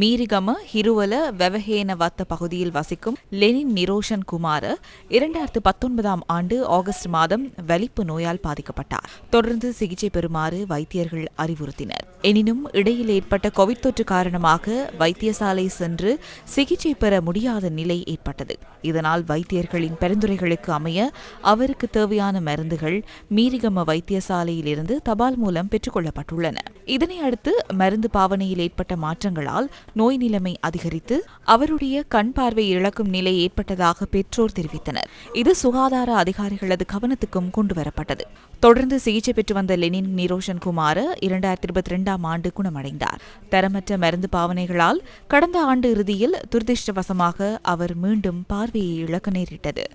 மீரிகம ஹிருவல வெவஹேன வத்த பகுதியில் வசிக்கும் லெனின் நிரோஷன் குமார இரண்டாயிரத்து பத்தொன்பதாம் ஆண்டு ஆகஸ்ட் மாதம் வலிப்பு நோயால் பாதிக்கப்பட்டார். தொடர்ந்து சிகிச்சை பெறுமாறு வைத்தியர்கள் அறிவுறுத்தினர். எனினும் இடையில் ஏற்பட்ட கோவிட் தொற்று காரணமாக வைத்தியசாலை சென்று சிகிச்சை பெற முடியாத நிலை ஏற்பட்டது. இதனால் வைத்தியர்களின் பரிந்துரைகளுக்கு அமைய அவருக்கு தேவையான மருந்துகள் மீரிகம வைத்தியசாலையில் இருந்து தபால் மூலம் பெற்றுக்கொள்ளப்பட்டுள்ளன இதனை அடுத்து மருந்து பாவனையில் ஏற்பட்ட மாற்றங்களால் நோய் நிலைமை அதிகரித்து அவருடைய கண் பார்வை இழக்கும் நிலை ஏற்பட்டதாக பெற்றோர் தெரிவித்தனர். இது சுகாதார அதிகாரிகளது கவனத்துக்கும் கொண்டுவரப்பட்டது. தொடர்ந்து சிகிச்சை பெற்று வந்த லெனின் நிரோஷன் குமார் இரண்டாயிரத்தி இருபத்தி இரண்டாம் ஆண்டு குணமடைந்தார். தரமற்ற மருந்து பாவனைகளால் கடந்த ஆண்டு இறுதியில் துரதிருஷ்டவசமாக அவர் மீண்டும் பார்வையை இழக்க நேரிட்டது.